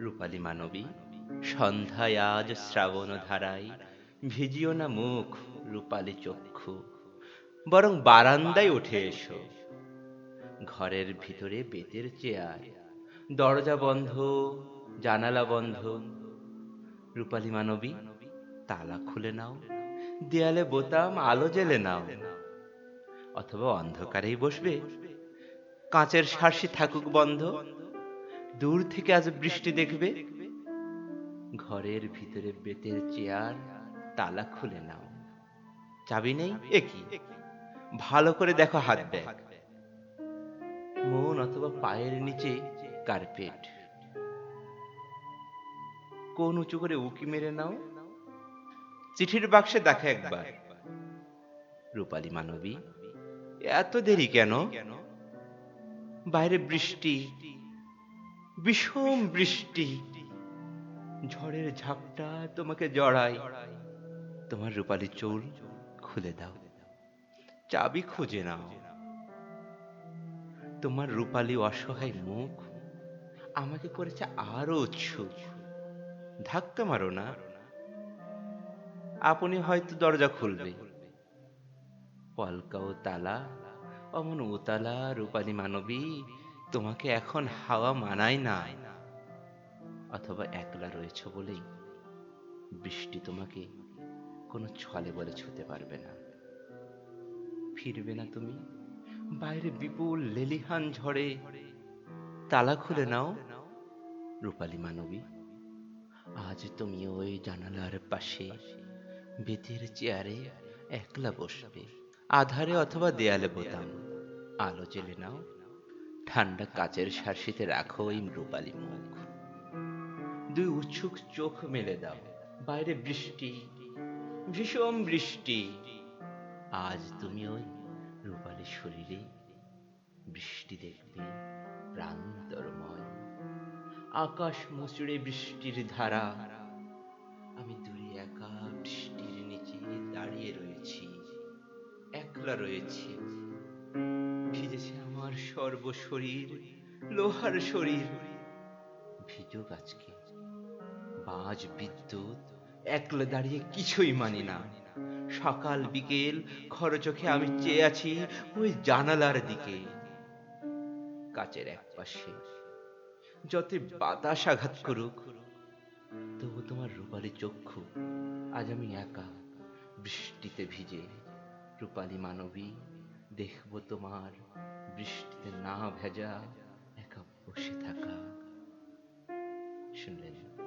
রূপালী মানবী, সন্ধ্যায় আজ শ্রাবণ ধারায় ভিজিও না মুখ রূপালী চক্ষু, বরং বারান্দায় উঠে এসো। ঘরের ভিতরে বেতের চেয়ার, দরজা বন্ধ, জানালা বন্ধ। রূপালী মানবী, তালা খুলে নাও, দেয়ালে বোতাম, আলো জেলে নাও। অথবা অন্ধকারেই বসবে, কাঁচের শাসি থাকুক বন্ধ। দূর থেকে আজ বৃষ্টি দেখবে? ঘরের ভিতরে বেতের চেয়ার তালা খুলে নাও। চাবি নেই? একই ভালো করে দেখো হাত ব্যাগ। মন অথবা পায়ের নিচে কার্পেট কোন উঁচু করে উকি মেরে নাও? চিঠির বাক্সে দেখো একবার। রূপালী মানবী এত দেরি কেন? বাইরে বৃষ্টি বিষম বৃষ্টি। ঝড়ের ঝাপটা তোমাকে জড়ায়। তোমার রূপালী চুল খুলে দাও। চাবি খুঁজে নাও। তোমার রূপালী অসহায় মুখ আমাকে করেছে আরও উৎসুক। ধাক্কা মারো না। আপনি হয়তো দরজা খুলবে। পলকা ও তালা, অমন উতালা রূপালী মানবী তোমাকে এখন হাওয়া মানায় না। অথবা একলা রয়েছ বলেই বৃষ্টি তোমাকে কোনো ছলে বলে ছুতে পারবে না। ফিরবে না তুমি? বাইরে বিপুল লেলিহান ঝড়ে। তালা খুলে নাও, রূপালী মানবী। আজ তুমি ওই জানালার পাশে বেতের চেয়ারে একলা বসবে। আধারে অথবা দেয়ালে বোতাম। আলো জেলে নাও। ঠান্ডা কাচের শার্সিতে রাখো ওই রূপালী মুখ। দুই উৎসুক চোখ মেলে দাও, বাইরে বৃষ্টি, ভীষণ বৃষ্টি। আজ তুমি ওই রূপালী শরীরে বৃষ্টি দেখবে, প্রান্তরময়। আকাশ মুচড়ে বৃষ্টির ধারা, আমি দূরে একা বৃষ্টির নিচে দাঁড়িয়ে রয়েছি, একলা রয়েছি। ভিজেছে সর্বশরীর, লোহার শরীর। ভিজুক আজকে। বাজ বিদ্যুৎ, একলা দাঁড়িয়ে কিছুই মানি না। সকাল, বিকেল, খরচোখে আমি চেয়ে আছি ওই জানালার দিকে। কাচের এক পাশে যত বাতাস আঘাত করুক। তবু তোমার রূপালী চক্ষু আজ আমি একা, বৃষ্টিতে ভিজে। রূপালী মানবী, দেখব তোমার বৃষ্টিতে না ভেজা একা বসে থাকা। শুনলেন?